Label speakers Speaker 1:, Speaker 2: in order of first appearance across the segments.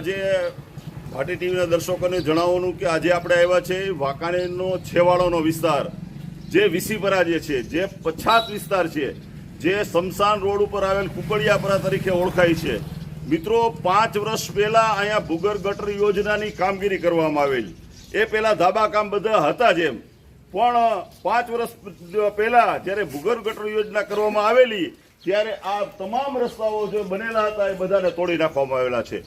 Speaker 1: આજે ભાટી ટીવીના દર્શકોને જણાવવાનું કે આજે આપણે આવ્યા છે વાંકાનેરનો છેવાડોનો વિસ્તાર, જે વિસીપરા જે છે, જે પછાત વિસ્તાર છે, જે સમસાન રોડ ઉપર આવેલ કુકડિયાપરા તરીકે ઓળખાય છે. મિત્રો, પાંચ વર્ષ પહેલા અહીંયા ભૂગર ગટર યોજનાની કામગીરી કરવામાં આવેલી. એ પહેલાં ધાબા કામ બધા હતા જ એમ પણ પાંચ વર્ષ પહેલાં જ્યારે ભૂગર ગટર યોજના કરવામાં આવેલી, ત્યારે આ તમામ રસ્તાઓ જે બનેલા હતા એ બધાને તોડી નાખવામાં આવેલા છે.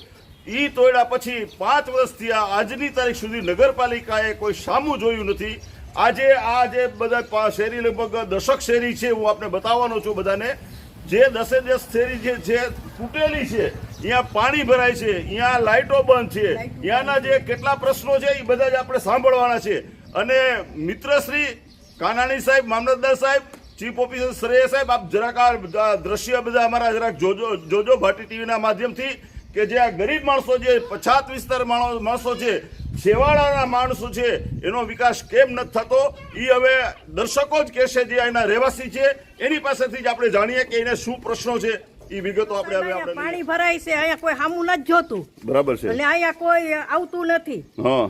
Speaker 1: ઈ તોડ્યા પછી પાંચ વર્ષથી આજની તારીખ સુધી નગરપાલિકાએ કોઈ સામું જોયું નથી. આજે આ જે બધા શેરી લગભગ દશક શેરી છે હું આપને બતાવવાનો છું બધાને. જે દસે દસ શેરી જે છે તૂટેલી છે અહીંયા પાણી ભરાય છે અહીંયા લાઇટો બંધ છે અહીંયાના જે કેટલા પ્રશ્નો છે એ બધા જ આપણે સાંભળવાના છે. અને મિત્રશ્રી કાનાણી સાહેબ, મામલતદાર સાહેબ, ચીફ ઓફિસર શ્રેય સાહેબ, આપ જરાક આ દ્રશ્ય બધા અમારા જરાક જોજો જોજો ભાટી ટીવીના માધ્યમથી. કે જે આ ગરીબ માણસો જે પછાત વિસ્તાર માણો- માણસો છે છેવાડાના માણસો છે એનો વિકાસ કેમ નથી થતો? એ હવે દર્શકો જ કહેશે જે અહીંના રહેવાસી છે. એની પાસેથી જ આપણે જાણીએ કે એને શું પ્રશ્નો છે. એ વિગતો આપણે હવે આપણે
Speaker 2: પાણી ભરાય છે અહીંયા કોઈ સામું નથી જોતું.
Speaker 1: બરાબર છે.
Speaker 2: અને અહીંયા કોઈ આવતું નથી.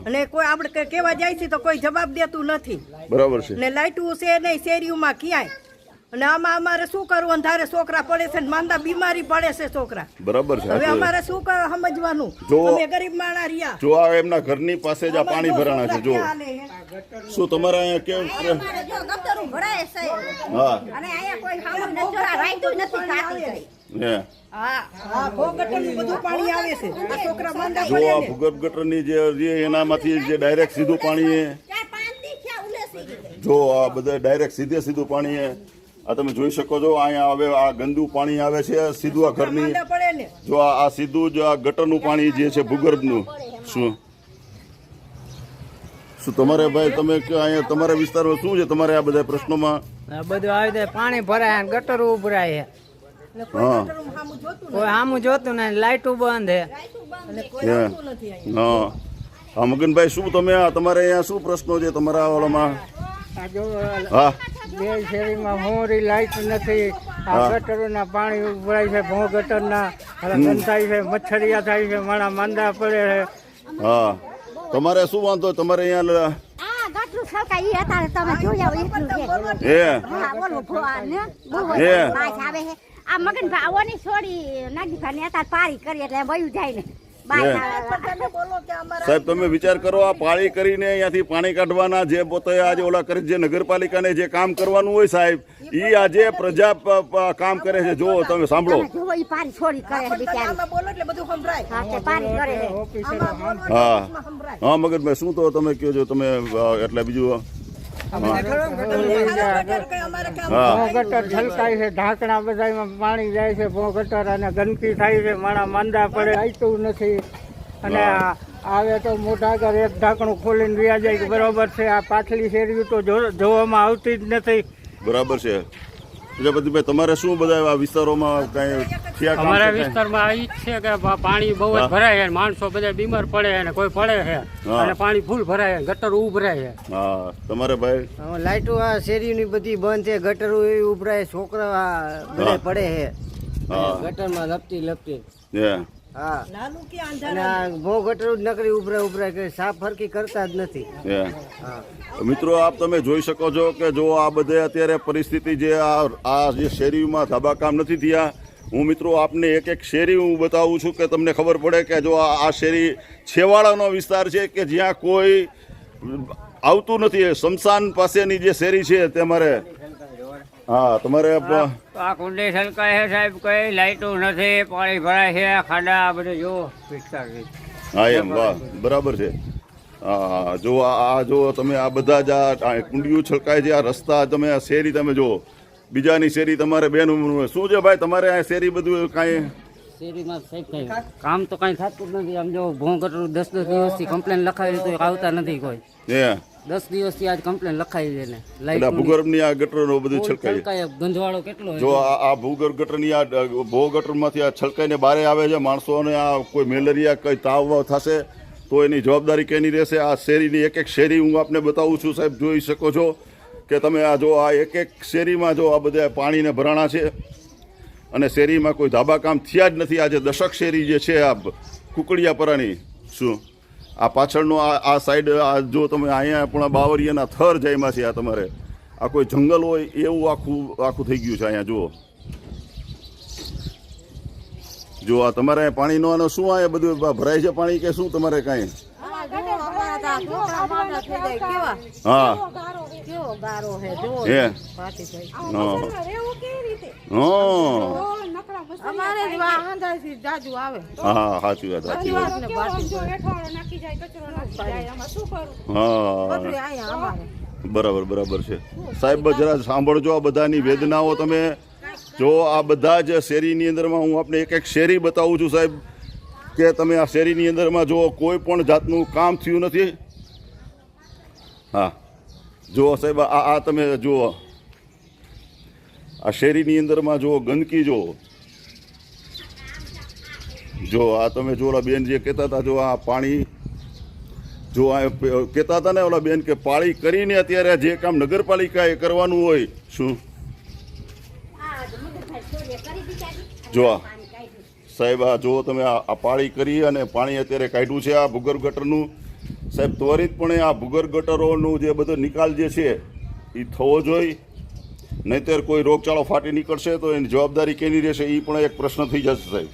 Speaker 2: અને કોઈ આપણે કેવા જાય છે તો કોઈ જવાબ દેતું નથી.
Speaker 1: બરાબર છે.
Speaker 2: ને લાઈટું છે નહીં શેરીઓમાં ક્યાંય. અને આમાં અમારે શું કરવું? અંધારે છોકરા પડે છે ને માંદા બીમારી પડે છે છોકરા.
Speaker 1: બરાબર છે
Speaker 2: હવે અમારે શું કર સમજવાનું?
Speaker 1: જો-
Speaker 2: અમે ગરીબ માણા રહ્યા.
Speaker 1: જો આ એમના ઘરની પાસે જ આ પાણી ભરાણા છે જો? શું તમારા અહીંયા કેમ
Speaker 3: જો ગટરું ભરાય છે.
Speaker 1: હા.
Speaker 3: અને અહીંયા કોઈ ખાવું નથી રાઈતું નથી
Speaker 2: આ
Speaker 1: જો આ ભૂગર્ભ ગટરની જે જે એનામાંથી જે ડાયરેક્ટ સીધું પાણી. જો આ બધા ડાયરેક્ટ સીધે સીધું પાણી આ તમે જોઈ શકો છો અહીંયા હવે આ ગંદુ પાણી આવે છે સીધું આ ઘરની
Speaker 2: માંદા પડે ને.
Speaker 1: જો આ આ સીધું જ આ ગટરનું પાણી જે છે ભૂગર્ભનું. શું? શું તમારે ભાઈ તમે અહીંયા તમારા વિસ્તારમાં શું છે? તમારે આ બધા પ્રશ્નોમાં?
Speaker 4: બધું આવી જાય પાણી ભરાય ગટર ઉભરાય.
Speaker 1: હા.
Speaker 4: કોઈ સામું જોતું નહીં લાઇટું બંધ છે
Speaker 2: અને કોઈ
Speaker 1: હે. હા. હા મગનભાઈ શું તમે તમારે અહીંયા શું પ્રશ્નો છે તમારા
Speaker 4: ઓળામાં
Speaker 1: હા.
Speaker 4: બે શેરીમાં મોરી લાઈટ નથી. આ ગટરોના પાણી ઉભરાય છે ભો ગટરના. ગંધાય છે મચ્છરિયા થાય છે માણા માંદા પડે છે.
Speaker 1: હા. તમારે શું વાંધો? તમારે અહીંયા
Speaker 3: આ મગન ભાવો ની ને, છોડી નાગીભાઈ ને અત્યારે પારી કરી એટલે વયું જાય ને.
Speaker 1: સાહેબ તમે વિચાર કરો આ પાળી કરીને અહીંયાથી પાણી કાઢવાના જે પોતે આજે ઓલા કરી જે નગરપાલિકાને જે કામ કરવાનું હોય સાહેબ ઈ આજે પ્રજા કામ કરે છે. જો તમે સાંભળો.
Speaker 3: હા,
Speaker 1: હા. મગજભાઈ શું તો તમે કહો છો? તમે એટલે બીજું
Speaker 2: ગટર
Speaker 4: છલકાય છે ઢાંકણા બધામાં પાણી જાય છે ભો ગટર અને ગંદકી થાય છે માણા માંદા પડે આવતું નથી. અને આવે તો મોટા આગળ એક ઢાંકણું ખોલીને વ્યા જાય કે બરોબર છે આ પાછલી શેરવી તો જો- જોવામાં આવતી જ નથી.
Speaker 1: બરાબર છે. પ્રજાપતિભાઈ તમારે શું બધા આ વિસ્તારોમાં કઈ
Speaker 5: અમારા વિસ્તારમાં આ ઈ જ છે કે પાણી બહુ જ ભરાય છે માણસો બધા બીમાર પડે છે અને કોઈ પડે છે. અને પાણી ફૂલ ભરાય છે ગટર ઉભરાય છે.
Speaker 1: હા તમારે ભાઈ?
Speaker 4: લાઇટો આ શેરીની બધી બંધ છે ગટર એવી ઉભરાય છોકરા
Speaker 1: બધે
Speaker 4: પડે
Speaker 1: હા.
Speaker 4: છે ગટરમાં લપટી લપટી.
Speaker 1: હે.
Speaker 2: નાનું કે
Speaker 4: અને
Speaker 2: અંધારા
Speaker 4: આ બહુ ગટરો નકરી ઉભરાય ઉભરાય કે સાફ ફરકી કરતા જ નથી.
Speaker 1: હે. મિત્રો આપ તમે જોઈ શકો છો કે જો આ બધે અત્યારે પરિસ્થિતિ જે આ આ જે શેરીમાં ધાબાકામ નથી થયા હું મિત્રો આપને એક એક શેરી હું બતાવું છું કે તમને ખબર પડે કે જો આ આ શેરી છેવાડાનો વિસ્તાર છે કે જ્યાં કોઈ આવતું નથી. શમશાન પાસેની જે શેરી છે તમારે હા તમારે
Speaker 5: આ કુંડી છલકાય છે સાહેબ કઈ લાઈટો નથી પાણી ભરાય છે ખાડા આ બધે જો વિસ્તાર
Speaker 1: હા એમ વાહ બરાબર છે. હા જો આ જો તમે આ બધા જ આ કુંડીઓ કુંડિયું છલકાય છે આ રસ્તા તમે આ શેરી તમે જો બીજાની શેરી તમારે બેન શું છે ભાઈ તમારે આ શેરી બધું કાંઈ?
Speaker 6: શેરીમાં કામ તો કાંઈ થતું જ નથી. આમ જો ભોં ગટરું દસ દસ દિવસથી કમ્પ્લેન લખાવી તો આવતા નથી કોઈ.
Speaker 1: હે.
Speaker 6: દસ દિવસથી આજ કમ્પ્લેન લખાઈ છે ને.
Speaker 1: એટલે આ ભૂગર્ભની આ ગટરનો બધું છલકાય
Speaker 6: ગંજવાળો કેટલો
Speaker 1: જો આ આ ભૂગર્ભ ગટરની આ ભૂ ગટરમાંથી આ છલકાઈને બારે આવે છે માણસોને આ કોઈ મેલેરિયા કઈ તાવ થશે તો એની જવાબદારી કેની રહેશે? આ શેરીની એક એક શેરી હું આપને બતાવું છું સાહેબ જોઈ શકો છો કે તમે આ જો આ એક એક શેરીમાં જો આ બધા પાણીને ભરાણા છે અને શેરીમાં કોઈ ધાબા કામ થયા જ નથી. આજે દશક શેરી જે છે આ કુકડિયાપરાની શું? આ પાછળનો આ આ સાઈડ આ જો તમે અહીંયા પણ બાવરિયાના થર જાયમાં છે આ તમારે. આ કોઈ જંગલ હોય એવું આખું આખું થઈ ગયું છે અહીંયા, જુઓ. જો આ તમારે પાણીનો આનો શું આ બધું ભરાય છે પાણી કે શું તમારે કાંઈ બરાબર બરાબર છે. સાહેબ જરા સાંભળજો આ બધાની વેદનાઓ તમે. જો આ બધા જ શેરીની અંદરમાં હું આપને એક એક શેરી બતાવું છું સાહેબ. કે તમે આ શેરીની અંદરમાં જુઓ કોઈ પણ જાતનું કામ થયું નથી? હા. જુઓ સાહેબ આ આ તમે જુઓ. આ શેરીની અંદરમાં જુઓ ગંદકી જુઓ. જો આ તમે જો ઓલા બેન જે કહેતા હતા જો આ પાણી જો આ કહેતા હતા ને ઓલા બેન કે પાળી કરીને અત્યારે જે કામ નગરપાલિકાએ કરવાનું હોય શું? જો આ. સાહેબ, આ જુઓ તમે, આ પાળી કરી અને પાણી અત્યારે કાઢ્યું છે આ ભૂગર્ભ ગટરનું. સાહેબ, ત્વરિતપણે આ ભૂગર્ભ ગટરોનું જે બધો નિકાલ જે છે, એ થવો જોઈએ. નહીતર કોઈ રોગચાળો ફાટી નીકળશે તો એની જવાબદારી કેની રહેશે એ પણ એક પ્રશ્ન થઈ જશે, સાહેબ.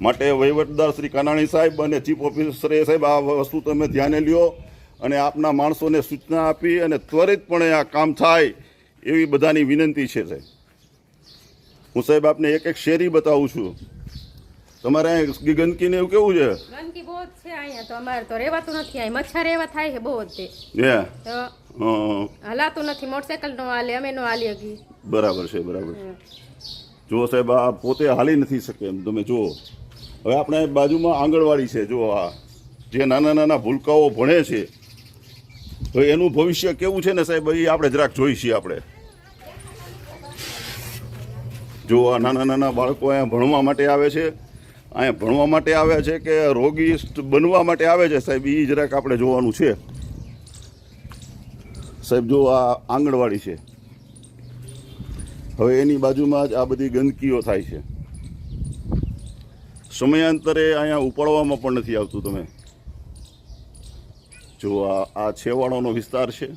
Speaker 1: માટે વહીવટદાર શ્રી કાનાણી સાહેબ અને ચીફ ઓફિસરે સાહેબ, આ વસ્તુ તમે ધ્યાને લ્યો અને આપના માણસોને સૂચના આપી અને ત્વરિતપણે આ કામ થાય એવી બધાની વિનંતી છે, સાહેબ. હું સાહેબ આપને એક એક શેરી બતાવું છું. તમારે અહીં ગંદકીને એવું કેવું છે?
Speaker 7: ગંદકી બહુ જ છે અહીંયા તો. અમારે તો રહેવાતું નથી. અહીં મચ્છર એવા થાય છે બહુ જ તે. તો હલાતું નથી. મોટરસાયકલ નો હાલે અમે નો હાલી હકી
Speaker 1: બરાબર છે બરાબર છે. જુઓ સાહેબ આ પોતે હાલી નથી શકે એમ. તમે જુઓ. હવે આપણે બાજુમાં આંગણવાડી છે જુઓ આ. જે નાના નાના ભૂલકાઓ ભણે છે. તો એનું ભવિષ્ય કેવું છે ને સાહેબ? એ આપણે જરાક જોઈ છીએ આપણે. જો આ નાના નાના બાળકો અહીંયા ભણવા માટે આવે છે, અહીંયા ભણવા માટે આવે છે કે રોગી બનવા માટે આવે છે, સાહેબ એ જરાક આપણે જોવાનું છે. સાહેબ, જો આ આંગણવાડી છે, હવે એની બાજુમાં જ આ બધી ગંદકીઓ થાય છે. સમયાંતરે અહીંયા ઉપાડવામાં પણ નથી આવતું તમે. જો આ આ છેવાડાનો વિસ્તાર છે,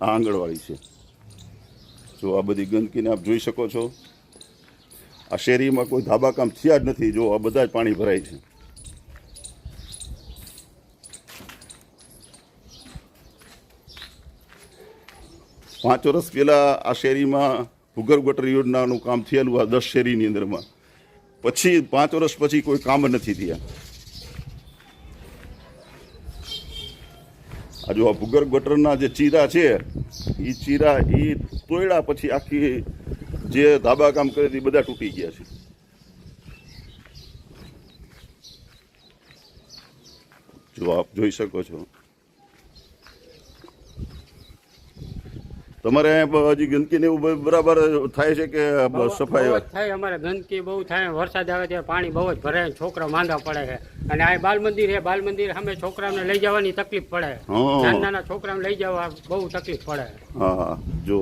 Speaker 1: આ આંગણવાડી છે. જો આ બધી ગંદકીને આપ જોઈ શકો છો. આ શેરીમાં કોઈ ધાબાકામ થયા જ નથી. જો આ બધા જ પાણી ભરાય છે. પાંચ વર્ષ પહેલાં આ શેરીમાં ભૂગર્ભ ગટર યોજનાનું કામ થયેલું આ દસ શેરીની અંદરમાં. પછી પાંચ વર્ષ પછી કોઈ કામ નથી થયા. આ જો આ ભૂગર્ભ ગટરના જે ચીરા છે એ ચીરા એ તોડ્યા પછી આખી જે ધાબા કામ કરે એ બધા તૂટી ગયા છે. જો આપ જોઈ શકો છો. તમારે હજી ગંદકી ને એવું બરાબર થાય છે કે સફાઈ
Speaker 5: થાય અમારે ગંદકી બહુ થાય. વરસાદ આવે ત્યારે પાણી બહુ જ ભરાય છોકરા માંદા પડે છે. અને આ બાલ મંદિર છે બાલ મંદિર સામે છોકરાને લઈ જવાની તકલીફ પડે. નાના નાના છોકરાને લઈ જવા બહુ તકલીફ પડે.
Speaker 1: હા જો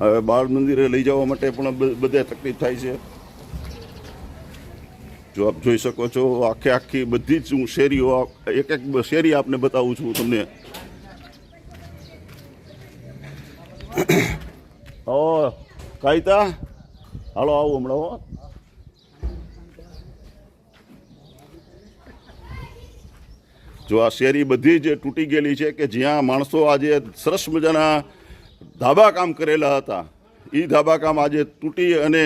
Speaker 1: હવે બાળ મંદિરે લઈ જવા માટે પણ બધે તકલીફ થાય છે. જો આપ જોઈ શકો છો આખે આખી બધી જ હું શેરીઓ એક એક શેરી આપને બતાવું છું તમને. ઓ કાયતા. હાલો, આવું હમણાં, હો. જો આ શેરી બધી જ તૂટી ગયેલી છે કે જ્યાં માણસો આજે સરસ મજાના ધાબા કામ કરેલા હતા એ ધાબા કામ આજે તૂટી અને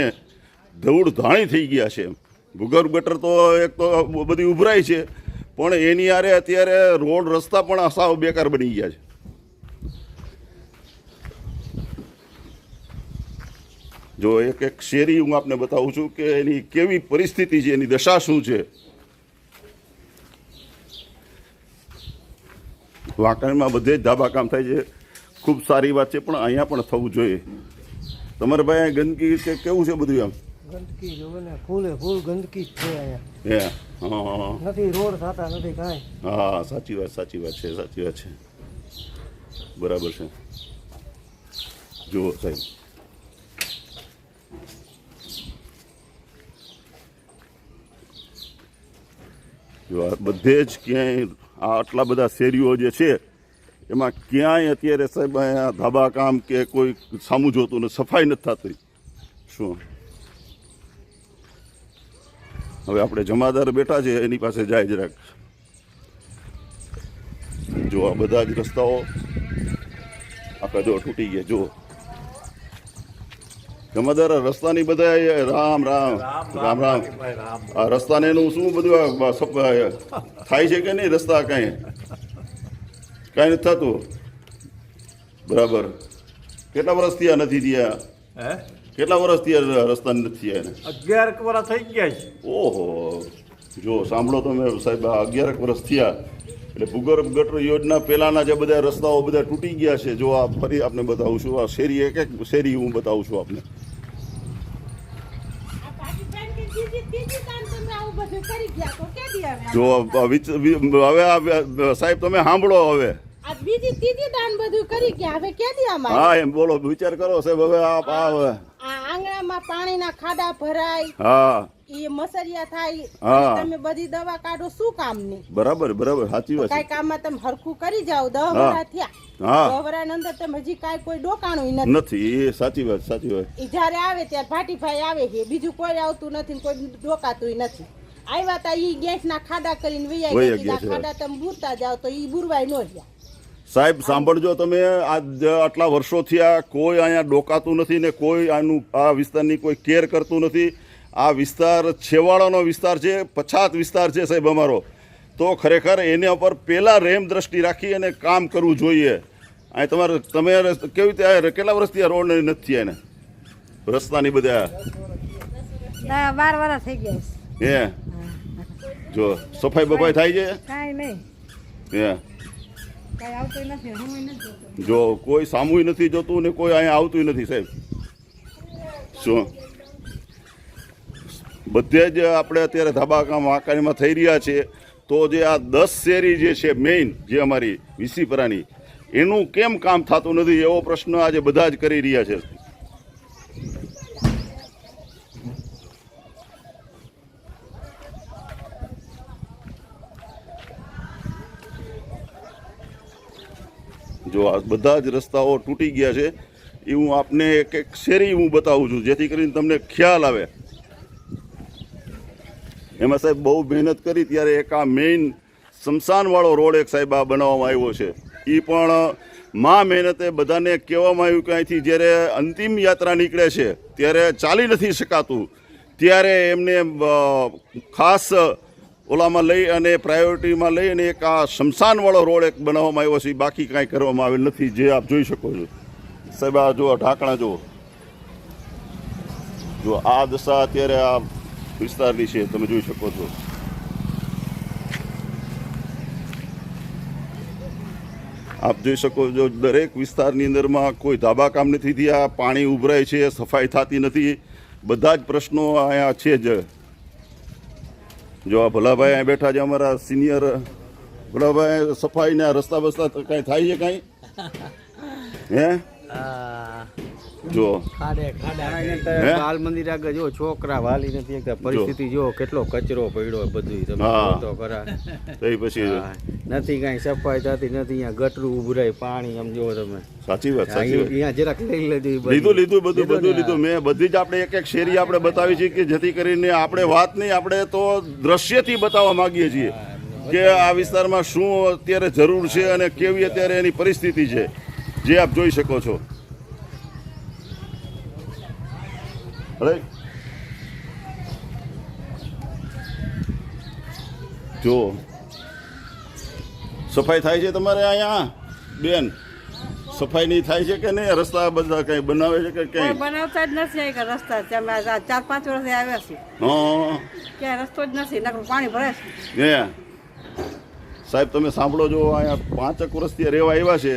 Speaker 1: ધૂળ ધાણી થઈ ગયા છે. ભૂગર્ભ ગટર તો એક તો બધી ઉભરાય છે, પણ એની આરે અત્યારે રોડ રસ્તા પણ સાવ બેકાર બની ગયા છે. જો એક એક શેરી હું આપને બતાવું છું કે એની કેવી પરિસ્થિતિ છે એની દશા શું છે? વાંકાણીમાં બધે જ ધાબા કામ થાય છે. ખૂબ સારી વાત છે પણ અહીંયા પણ થવું જોઈએ. તમારે ભાઈ ગંદકી કે કેવું છે બધું આમ
Speaker 8: ગંદકી જોવે ને ફૂલે ફૂલ ગંદકી જ છે અહીંયા.
Speaker 1: હા,
Speaker 8: નથી રોડ થતા નથી કાંઈ.
Speaker 1: હા સાચી વાત સાચી વાત છે સાચી વાત છે. બરાબર છે. જુઓ સાહેબ. જો બધે જ ક્યાંય આટલા બધા શેરીઓ જે છે, એમાં ક્યાંય અત્યારે સાહેબ અહીંયા ધાબા કામ કે કોઈ સામું જોતું ને સફાઈ નથી થતી. શું? હવે આપણે જમાદાર બેઠા છે, એની પાસે જાય જરાક. જો આ બધા જ રસ્તાઓ આખા જો તૂટી ગયા, જો. આ રસ્તાની બધા રામ રામ રામ રામ આ રસ્તાને એનું શું બધું થાય છે કે નહીં રસ્તા કાંઈ? કાંઈ નથી થતું. બરાબર. કેટલા વર્ષ થયા નથી થયા?
Speaker 9: હે?
Speaker 1: કેટલા વર્ષ થયા રસ્તા નથી થયા એને?
Speaker 9: અગિયાર વર્ષ થઈ ગયા છે.
Speaker 1: ઓહો. જો સાંભળો તમે સાહેબ આ અગિયારક વર્ષ થયા. એટલે ભૂગર્ભ ગટર યોજના પહેલાના જે બધા રસ્તાઓ બધા તૂટી ગયા છે. જો આ ફરી આપને બતાવું છું. આ શેરી એક એક શેરી હું બતાવું છું આપને. જો હવે સાહેબ તમે સાંભળો હવે.
Speaker 7: બીજી ત્રીજી દાન બધું કરી ગયા હવે ક્યાંથી અમારે
Speaker 1: હા એમ બોલો વિચાર કરો સાહેબ હવે આ આ
Speaker 7: આંગણામાં પાણીના ખાડા ભરાય
Speaker 1: હા.
Speaker 7: એ મસરિયા થાય તમે બધી દવા કાઢો શું કામની?
Speaker 1: બરાબર બરાબર સાચી વાત
Speaker 7: કઈ કામમાં તમે હરખું કરી જાવ. થયા. વરાની અંદર તમે હજી કાંઈ કોઈ ડોકાણું નથી.
Speaker 1: નથી એ સાચી વાત સાચી વાત.
Speaker 7: ઈ જ્યારે આવે ત્યારે ભાટીભાઈ આવે છે બીજું કોઈ આવતું નથી કોઈ ડોકાતું નથી. આવ્યા તા ઈ ગેસના ખાડા કરીને વૈયા ગયા. ખાડા તમે બુરતા જાવ તો ઈ બુરવાય નો રહ્યા
Speaker 1: સાહેબ સાંભળજો તમે આટલા વર્ષોથી આ કોઈ અહીંયા ડોકાતું નથી ને કોઈ આનું આ વિસ્તારની કોઈ કેર કરતું નથી. આ વિસ્તાર છેવાડાનો વિસ્તાર છે પછાત વિસ્તાર છે સાહેબ અમારો. તો ખરેખર એના ઉપર પહેલાં રેમ દ્રષ્ટિ રાખી અને કામ કરવું જોઈએ. અહીં તમારે તમે કેવી રીતે કેટલા વર્ષથી આ રોડ નથી એને? રસ્તાની બધા
Speaker 2: બાર વર્ષ થઈ ગયા
Speaker 1: હે? જો સફાઈ બફાઈ થાય છે?
Speaker 2: કાંઈ નહીં.
Speaker 1: હે.
Speaker 2: કાંઈ આવતું નથી હું નથી
Speaker 1: જો કોઈ સામુય નથી જોતું ને કોઈ અહીંયા આવતું નથી સાહેબ. શું બધે જ આપણે અત્યારે ધાબા કામ વાંકાણીમાં થઈ રહ્યા છે. તો જે આ દસ શેરી જે છે મેઇન જે અમારી વિસીપરાની એનું કેમ કામ થતું નથી એવો પ્રશ્ન આજે બધા જ કરી રહ્યા છે. જો આ બધા જ રસ્તાઓ તૂટી ગયા છે, એ હું આપને એક એક શેરી હું બતાવું છું, જેથી કરીને તમને ખ્યાલ આવે. એમાં સાહેબ બહુ મહેનત કરી, ત્યારે એક આ મેઇન સ્મશાનવાળો રોડ એક સાહેબ આ બનાવવામાં આવ્યો છે. એ પણ મા મહેનતે બધાને કહેવામાં આવ્યું કે અહીંથી જ્યારે અંતિમ યાત્રા નીકળે છે, ત્યારે ચાલી નથી શકાતું. ત્યારે એમને ખાસ ઓલામાં લઈ અને પ્રાયોરિટીમાં લઈ અને એક આ શમશાનવાળો રોડ એક બનાવવામાં આવ્યો છે બાકી કાંઈ કરવામાં આવેલ નથી, જે આપ જોઈ શકો છો. સાહેબ, આ જુઓ ઢાંકણા જુઓ. જો આ દશા અત્યારે આ વિસ્તારની છે, તમે જોઈ શકો છો. આપ જોઈ શકો છો, દરેક વિસ્તારની અંદરમાં કોઈ ધાબા કામ નથી થયા, પાણી ઉભરાય છે, સફાઈ થતી નથી. બધા જ પ્રશ્નો અહીંયા છે જ. જો આ ભલાભાઈ અહીં બેઠા છે અમારા સિનિયર ભલાભાઈ સફાઈ ને રસ્તા બસ્તા કાંઈ થાય છે કાંઈ? હે? જો.
Speaker 10: બાલ મંદિર આગળ જો છોકરા વાલી નથી એકતા પરિસ્થિતિ જો. કેટલો કચરો પડ્યો બધું તમે તો ખરા.
Speaker 1: એ પછી
Speaker 10: નથી કાંઈ સફાઈ થતી નથી અહીંયા ગટરું ઉભરાય પાણી આમ જુઓ તમે.
Speaker 1: સાચી વાત સાચી
Speaker 10: અહીંયા જરાક લઈ લેજો
Speaker 1: લીધું લીધું બધું બધું લીધું મેં બધી જ આપણે એક એક શેરી આપણે બતાવી છે કે જેથી કરીને આપણે વાત નહીં આપણે તો દ્રશ્યથી બતાવવા માંગીએ છીએ કે આ વિસ્તારમાં શું અત્યારે જરૂર છે અને કેવી અત્યારે એની પરિસ્થિતિ છે જે આપ જોઈ શકો છો. અરે. જો. સફાઈ થાય છે તમારે અહીંયા? બેન સફાઈ નહીં થાય છે કે નહીં? રસ્તા બધા કઈ બનાવે છે કે
Speaker 2: કોઈ બનાવતા જ નથી એક રસ્તા. ચાર પાંચ વર્ષથી આવ્યા છે
Speaker 1: હા.
Speaker 2: ક્યાંય રસ્તો જ નથી નકરું પાણી ભરે છે.
Speaker 1: સાહેબ તમે સાંભળો જો અહીંયા પાંચક વર્ષથી રહેવા આવ્યા છે.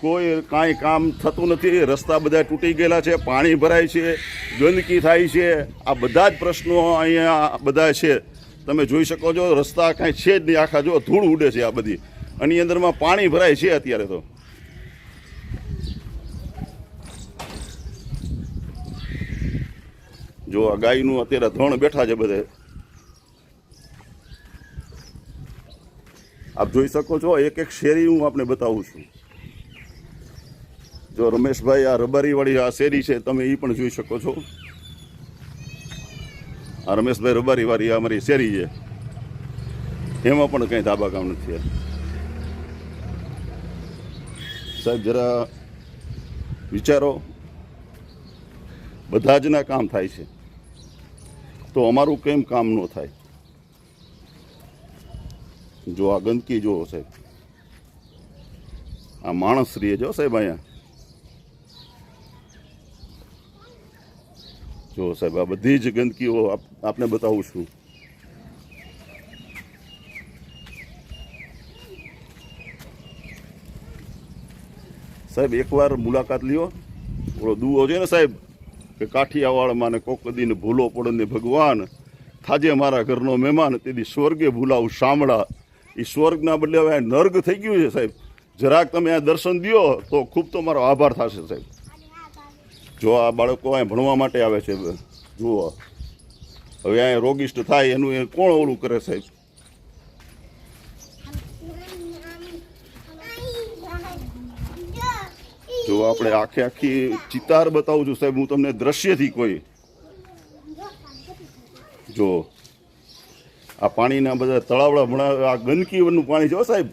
Speaker 1: કોઈ કાંઈ કામ થતું નથી. રસ્તા બધા તૂટી ગયેલા છે, પાણી ભરાય છે, ગંદકી થાય છે. આ બધા જ પ્રશ્નો અહીંયા બધા છે. તમે જોઈ શકો છો, રસ્તા કાંઈ છે જ નહીં. આખા જો ધૂળ ઉડે છે આ બધી. એની અંદરમાં પાણી ભરાય છે અત્યારે તો. જો આ ગાયનું અત્યારે ધણ બેઠા છે બધે. આપ જોઈ શકો છો, એક એક શેરી હું આપને બતાવું છું. જો રમેશભાઈ, આ રબારીવાળી આ શેરી છે, તમે એ પણ જોઈ શકો છો. આ રમેશભાઈ રબારીવાળી આ અમારી શેરી છે. એમાં પણ કંઈ ધાબા કામ નથી સાહેબ, જરા વિચારો. બધા જ ના કામ થાય છે. તો અમારું કેમ કામ ન થાય? જો આ ગંદકી જુઓ સાહેબ. આ માણસ રીએ જો સાહેબ અહીંયા. જો સાહેબ, આ બધી જ ગંદકીઓ આપને બતાવું છું. સાહેબ, એકવાર મુલાકાત લ્યો. ઓલો દુઓ છે ને સાહેબ, કે કાઠિયાવાડમાં ને કોક દીને ભૂલો પડે ને ભગવાન, થાજે મારા ઘરનો મહેમાન, તેથી સ્વર્ગે ભૂલાવું શામળા. એ સ્વર્ગના બદલે હવે નર્ગ થઈ ગયું છે સાહેબ. જરાક તમે આ દર્શન દ્યો, તો ખૂબ તો મારો આભાર થશે સાહેબ. જો આ બાળકો અહીંયા ભણવા માટે આવે છે, જુઓ. હવે અહીંયા રોગિષ્ટ થાય એનું એ કોણ ઓલું કરે સાહેબ? જો આપણે આખે આખી ચિતાર બતાવું છું સાહેબ, હું તમને દ્રશ્યથી કોઈ. જો, આ પાણીના બધા તળાવડા ભણા, આ ગંદકીનું પાણી હો સાહેબ.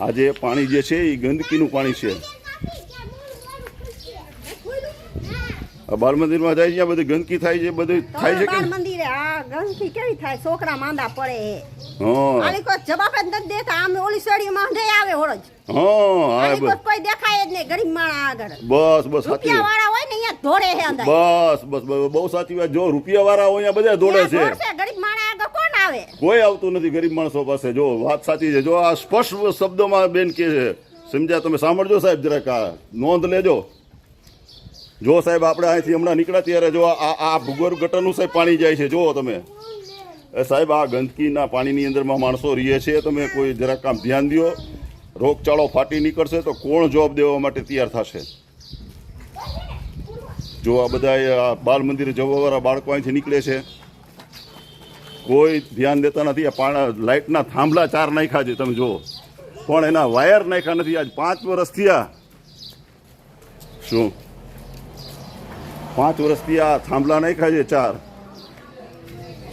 Speaker 1: આ જે પાણી જે છે એ ગંદકીનું પાણી છે. બાળ મંદિરમાં જાય છે બધી ગંદકી થાય છે બધું થાય છે કે
Speaker 2: મંદિરે આ ગંદકી કેવી થાય? છોકરા માંદા પડે
Speaker 1: હા.
Speaker 2: આલી કો જવાબ જ નથી દેતા આમ ઓલી શેરીમાં જઈ આવે હોળજ.
Speaker 1: હા
Speaker 2: આની
Speaker 1: બસ.
Speaker 2: કોઈ દેખાય જ નહીં ગરીબ માણા આગળ.
Speaker 1: બસ બસ સાચી
Speaker 2: રૂપિયા. વાળા હોય ને અહીંયા દોડે હે અંદર.
Speaker 1: બસ બસ બહુ સાચી વાત. જો રૂપિયા વાળા હોય બધા દોડે છે.
Speaker 2: ગરીબ માણા આગળ કોણ આવે?
Speaker 1: કોઈ આવતું નથી ગરીબ માણસો પાસે. જો વાત સાચી છે. જો આ સ્પષ્ટ શબ્દોમાં બેન કે છે. સમજ્યા તમે? સાંભળજો સાહેબ જરાક નોંધ લેજો. જો સાહેબ, આપણે અહીંથી હમણાં નીકળ્યા ત્યારે જો આ આ ભૂગર્ભ ગટરનું સાહેબ પાણી જાય છે, જુઓ તમે. સાહેબ, આ ગંદકીના પાણીની અંદરમાં માણસો રહીએ છે, તમે કોઈ જરાક કામ ધ્યાન દો રોગચાળો ફાટી નીકળશે તો કોણ જવાબ દેવા માટે તૈયાર થશે? જો આ બધા આ બાલ મંદિરે જવાવાળા બાળકો અહીંથી નીકળે છે. કોઈ ધ્યાન દેતા નથી. આ પાણા લાઇટના થાંભલા ચાર નાખ્યા છે, તમે જુઓ. પણ એના વાયર નાખ્યા નથી. આજ પાંચ વર્ષથી થયા. શું? પાંચ વર્ષથી આ થાંભલા નાખ્યા છે, ચાર.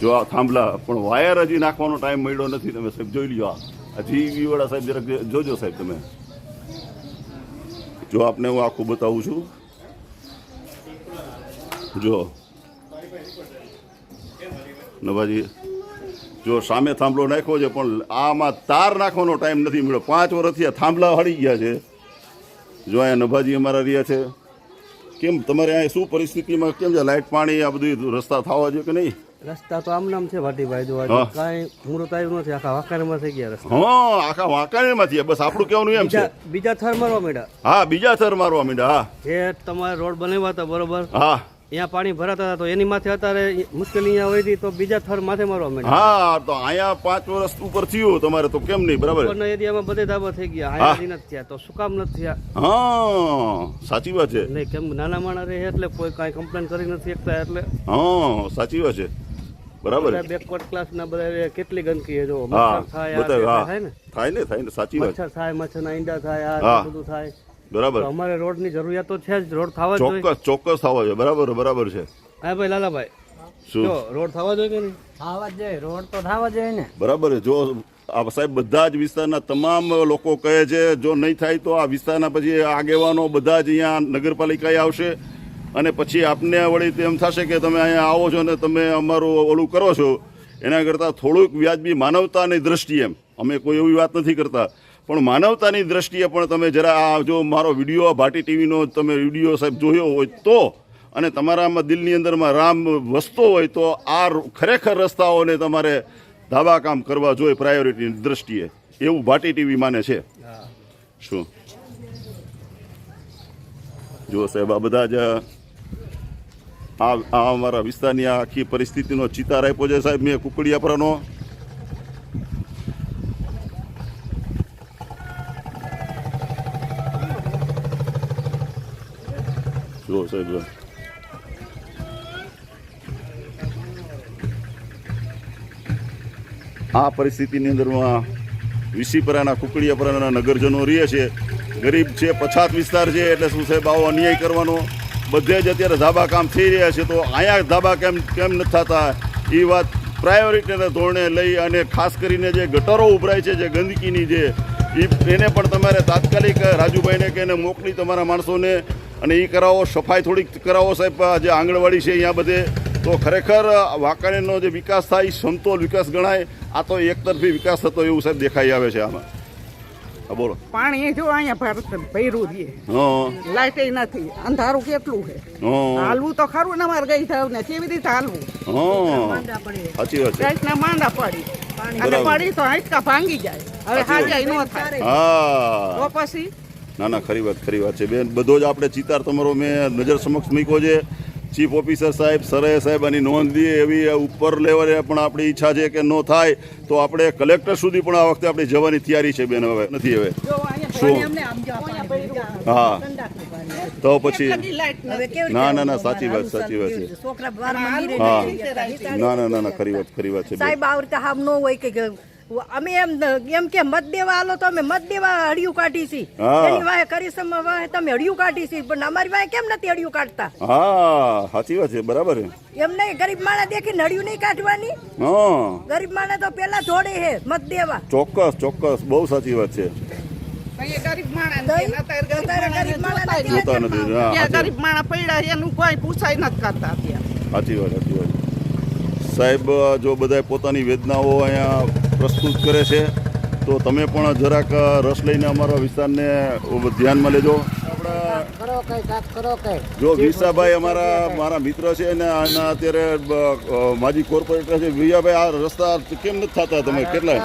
Speaker 1: જો આ થાંભલા, પણ વાયર હજી નાખવાનો ટાઈમ મળ્યો નથી, તમે સાહેબ જોઈ લ્યો આ. જીવી વાળા સાહેબ જરાક જોજો સાહેબ તમે. જો આપને હું આખું બતાવું છું. જો. નવાજી, જો સામે થાંભલો નાખ્યો છે, પણ આમાં તાર નાખવાનો ટાઈમ નથી મળ્યો. પાંચ વર્ષથી આ થાંભલા હળી ગયા છે. જો અહીંયા નભાજી અમારા રહ્યા છે. કેમ? તમારે અહીંયા શું પરિસ્થિતિમાં કેમ છે? લાઇટ પાણી આ બધું રસ્તા થવા જોઈએ કે નહીં?
Speaker 8: રસ્તા તો આમ નામ છે ભાટીભાઈ જો
Speaker 1: હા.
Speaker 8: કાંઈ મુહૂર્ત આવ્યું નથી આખા વાકારમાં થઈ ગયા રસ્તા.
Speaker 1: હા આખા વાંકાણીમાં થયા. બસ આપણું કહેવાનું એમ છે.
Speaker 8: બીજા બીજા થર મારવા માંડ્યા.
Speaker 1: હા બીજા થર મારવા માંડ્યા હા.
Speaker 8: જે તમારે રોડ બનાવ્યા હતા બરોબર?
Speaker 1: હા.
Speaker 8: અહીંયા પાણી ભરાતા હતા તો એની માથે અત્યારે મુશ્કેલી અહીંયા હોય હતી તો બીજા થર માથે મારવા માંડ્યા.
Speaker 1: હા તો અહીંયા પાંચ વર્ષ ઉપર થયું તમારે તો કેમ નહીં બરાબર?
Speaker 8: ઉપરના એરિયામાં બધે ધાબા થઈ ગયા. અહીંયા નથી થયા તો શું કામ નથી થયા?
Speaker 1: હા સાચી વાત છે.
Speaker 8: નહીં કેમ નાના માણસ રહે એટલે કોઈ કાંઈ કમ્પ્લેન કરી નથી શકતા એટલે.
Speaker 1: હા સાચી વાત છે. બરાબર
Speaker 8: બેકવર્ડ ક્લાસ ના બધા કેટલી ગંદકી છે જો મચ્છર થાય થાય ને.
Speaker 1: થાય ને થાય ને સાચી વાત
Speaker 8: મચ્છર થાય મચ્છરના ઈંડા થાય આ બધું થાય.
Speaker 1: બરાબર.
Speaker 8: અમારે રોડની જરૂરિયાત તો છે જ રોડ થવા જોઈએ.
Speaker 1: ચોક્કસ ચોક્કસ થવા જોઈએ. બરાબર બરાબર છે.
Speaker 8: હા ભાઈ લાલાભાઈ.
Speaker 1: શું?
Speaker 8: રોડ થવા જોઈએ કે નહીં?
Speaker 4: થવા જોઈએ રોડ તો થવા જોઈએ ને.
Speaker 1: બરાબર જો આ સાહેબ બધા જ વિસ્તારના તમામ લોકો કહે છે જો નહીં થાય તો આ વિસ્તારના પછી આગેવાનો બધા જ અહીંયા નગરપાલિકાએ આવશે અને પછી આપને વળી તેમ થશે કે તમે અહીંયા આવો છો ને તમે અમારું ઓલું કરો છો. એના કરતાં થોડુંક વ્યાજબી માનવતાની દ્રષ્ટિએ એમ. અમે કોઈ એવી વાત નથી કરતા. પણ માનવતાની દ્રષ્ટિએ પણ તમે જરા આ જો મારો વીડિયો ભાટી ટીવીનો તમે વીડિયો સાહેબ જોયો હોય તો અને તમારામાં દિલની અંદરમાં રામ વસતો હોય તો આ ખરેખર રસ્તાઓને તમારે ધાબા કામ કરવા જોઈએ પ્રાયોરિટીની દ્રષ્ટિએ. એવું ભાટી ટીવી માને છે. શું? જો સાહેબ, આ બધા જ આ અમારા વિસ્તારની આખી પરિસ્થિતિનો ચિતાર આપ્યો છે સાહેબ. મેં કુકડિયાપરાનો જો સાહેબ આ પરિસ્થિતિની અંદરમાં વિસીપરાના, કુકડીયાપરાના નગરજનો રહે છે. ગરીબ છે, પછાત વિસ્તાર છે, એટલે શું સાહેબ, આવો અન્યાય કરવાનો? બધે જ અત્યારે ધાબા કામ થઈ રહ્યા છે, તો અહીંયા ધાબા કેમ કેમ નથી થતા? એ વાત પ્રાયોરિટીના ધોરણે લઈ અને ખાસ કરીને જે ગટરો ઉભરાય છે, જે ગંદકીની જે એને પણ તમારે તાત્કાલિક રાજુભાઈને કે એને મોકલી તમારા માણસોને અને એ કરાવો સફાઈ થોડીક કરાવો સાહેબ આ જે આંગણવાડી છે અહીંયા બધે. તો ખરેખર વાંકાણીનો જે વિકાસ થાય એ સમતોલ વિકાસ ગણાય આ તો એકતરફી વિકાસ થતો એવું સાહેબ દેખાઈ આવે છે આમાં. બોલો.
Speaker 7: પાણી જો અહીંયા ભારત ભૈરું છે. લાઈટ નથી. અંધારું કેટલું છે?
Speaker 1: હા.
Speaker 7: હાલવું તો ખરું ને અમારે ગઈ થાવ ને કેવી રીતે હાલવું?
Speaker 1: સાચી વાત લાઈટ
Speaker 7: ના માંડા પડી. અને પડી તો હાઈટકા ભાંગી જાય. હવે હાજાય ન થાય.
Speaker 1: હા.
Speaker 7: તો પછી?
Speaker 1: ના ના ખરી વાત ખરી વાત છે. બેન બધો જ આપણે ચિતાર તમારો મેં નજર સમક્ષ મૂક્યો છે. ચીફ ઓફિસર સાહેબ સરે સાહેબ આની નોંધ લઈએ એવી ઉપર લેવલે પણ આપણી ઈચ્છા છે કે ન થાય તો આપણે કલેક્ટર સુધી પણ આ વખતે આપણી જવાની તૈયારી છે બેન હવે નથી હવે. શું. હા. તો પછી ના, ના, ના, સાચી વાત, સાચી વાત છે. હા. ના ના ના ના ખરી વાત ખરી વાત છે
Speaker 2: સાહેબ આ રીતે ન હોય કે કે અમે એમ એમ કે મત દેવા આલો તો અમે મત દેવા હડિયું કાઢી છી. એની વાહે કરી સમ વાહે તમે હડિયું કાઢી છી પણ અમારી વાહે કેમ નથી હડિયું કાઢતા?
Speaker 1: હા સાચી વાત છે બરાબર
Speaker 2: એમ નહીં ગરીબ માણસ દેખીને હડિયું નહીં કાઢવાની?
Speaker 1: હા.
Speaker 2: ગરીબ માણસ તો પેલા જોડે હે મત દેવા.
Speaker 1: ચોક્કસ ચોક્કસ બહુ સાચી વાત છે.
Speaker 7: ગરીબ માણસ પડ્યા એનું કોઈ પૂછાય નથી કરતા
Speaker 1: સાચી વાત સાચી વાત. સાહેબ જો બધા પોતાની વેદનાઓ અહીંયા પ્રસ્તુત કરે છે તો તમે પણ જરાક રસ લઈને અમારા વિસ્તારને ધ્યાનમાં લેજો. જો વિસાભાઈ અમારા મારા મિત્ર છે અને આના અત્યારે માજી કોર્પોરેટર છે. વિયાભાઈ આ રસ્તા કેમ નથી થતા તમે? કેટલા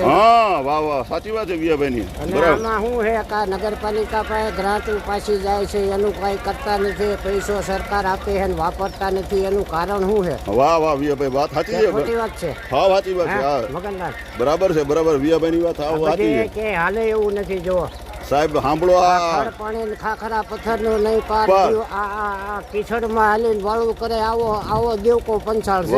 Speaker 1: હા. વાહ વાહ. સાચી વાત છે વિયાભાઈની બરાબર.
Speaker 6: નગરપાલિકા પાસે ગ્રાન્ટ પાછી જાય છે એનું કઈ કરતા નથી પૈસો સરકાર આપે છે વાપરતા નથી એનું કારણ શું છે?
Speaker 1: વાહ વાહ વિયાભાઈ વાત સાચી
Speaker 6: ખોટી વાત છે.
Speaker 1: હા સાચી વાત છે
Speaker 6: હા,
Speaker 1: હા. બરાબર છે બરાબર. વિયાભાઈની વાત હા સાચી છે.
Speaker 6: કે હાલે એવું નથી જો
Speaker 1: સાહેબ સાંભળો આ.
Speaker 6: ખડ પાણી ખાખરા પથ્થર નો નહીં પાર. આ કીચડમાં હાલીને વાળું કરે આવો આવો દેવકો પંચાળ છે.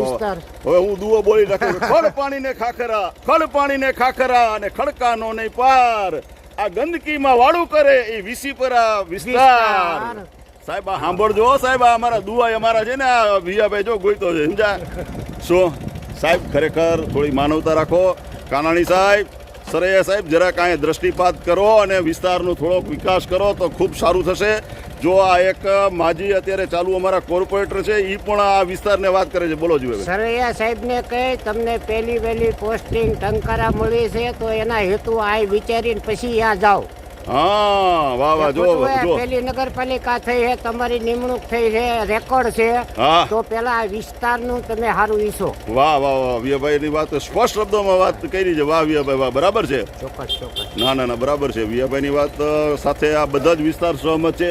Speaker 6: વિસ્તાર.
Speaker 1: હવે હું દુઓ બોલી નાખું ખડ પાણી ને ખાખરા ખડ પાણી ને ખાખરા અને ખડકાનો નહીં પાર. આ ગંદકીમાં વાળું કરે એ વિસીપરા વિસ્તાર. સાહેબ આ સાંભળજો સાહેબ આ અમારા દુઆ અમારા છે ને આ વિયાભાઈ જો ગોઈતો છે સમજા શું? સાહેબ ખરેખર થોડી માનવતા રાખો. કાનાણી સાહેબ સરૈયા સાહેબ, જરા કાંઈ દ્રષ્ટિપાત કરો અને વિસ્તારનો થોડોક વિકાસ કરો તો ખૂબ સારું થશે. જો આ એક માજી અત્યારે ચાલુ અમારા કોર્પોરેટર છે એ પણ આ વિસ્તારને વાત કરે છે. બોલો જોઈએ
Speaker 6: સરૈયા સાહેબને કહે તમને પહેલી વહેલી પોસ્ટિંગ ટંકારા મળી છે, તો એના હેતુ આ વિચારીને પછી ત્યાં જાઓ.
Speaker 1: હા વાહ વાહ જો જો
Speaker 6: પેલી નગરપાલિકા થઈ છે તમારી નિમણૂક થઈ છે રેકોર્ડ છે. તો પેલા આ વિસ્તારનું તમે સારું ઈસો
Speaker 1: વાહ વાહ વાહ વિયાભાઈની વાત સ્પષ્ટ શબ્દોમાં વાત કરી છે. વાહ વિયાભાઈ વાહ બરાબર છે?
Speaker 6: ચોક્કસ ચોક્કસ.
Speaker 1: ના ના ના બરાબર છે. વિયાભાઈની વાત સાથે આ બધા જ વિસ્તાર સહમત છે.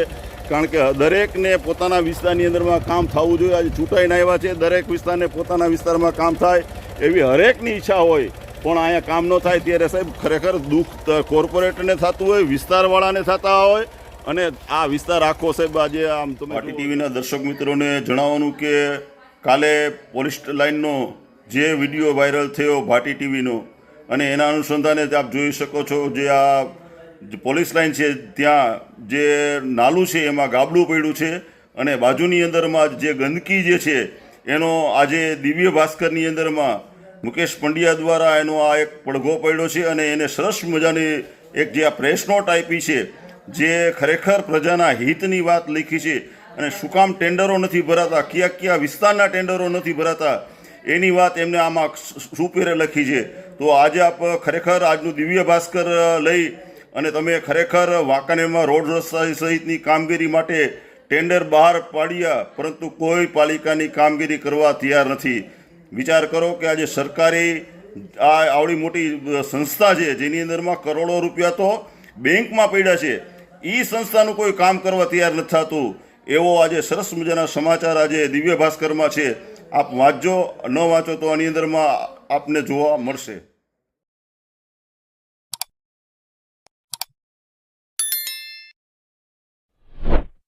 Speaker 1: કારણ કે દરેકને પોતાના વિસ્તારની અંદરમાં કામ થવું જોઈએ. આજે ચૂંટાઈને આવ્યા છે. દરેક વિસ્તારને પોતાના વિસ્તારમાં કામ થાય એવી હરેકની ઈચ્છા હોય પણ અહીંયા કામ ન થાય ત્યારે સાહેબ ખરેખર દુઃખ ત- કોર્પોરેટરને થતું હોય વિસ્તારવાળાને થતા હોય અને આ વિસ્તાર આખો સાહેબ આજે આમ તમે પાટી ટીવીના દર્શક મિત્રોને જણાવવાનું કે કાલે પોલીસ લાઇનનો જે વીડિયો વાયરલ થયો ભાટી ટીવીનો અને એના અનુસંધાને આપ જોઈ શકો છો જે આ પોલીસ લાઇન છે ત્યાં જે નાલું છે એમાં ગાબડું પડ્યું છે અને બાજુની અંદરમાં જે ગંદકી જે છે એનો આજે દિવ્ય ભાસ્કરની અંદરમાં મુકેશ પંડ્યા દ્વારા એનો આ એક પડઘો પડ્યો છે અને એને સરસ મજાની એક જે આ પ્રેસ નોટ આપી છે, જે ખરેખર પ્રજાના હિતની વાત લખી છે અને શું કામ ટેન્ડરો નથી ભરાતા, કયા કયા વિસ્તારના ટેન્ડરો નથી ભરાતા, એની વાત એમને આમાં સુપેરે લખી છે. તો આજે આપ ખરેખર આજનું દિવ્ય ભાસ્કર લઈ અને તમે ખરેખર વાંકાનેરમાં રોડ રસ્તા સહિતની કામગીરી માટે ટેન્ડર બહાર પાડ્યા, પરંતુ કોઈ પાલિકાની કામગીરી કરવા તૈયાર નથી. વિચાર કરો કે આજે સરકારી આ આવડી મોટી સંસ્થા છે, જેની અંદરમાં કરોડો રૂપિયા તો બેંકમાં પડ્યા છે. એ સંસ્થાનું કોઈ કામ કરવા તૈયાર નથી થતું. એવો આજે સરસ મજાના સમાચાર આજે દિવ્ય ભાસ્કરમાં છે. આપ વાંચજો, ન વાંચો તો આની અંદરમાં આપને જોવા મળશે.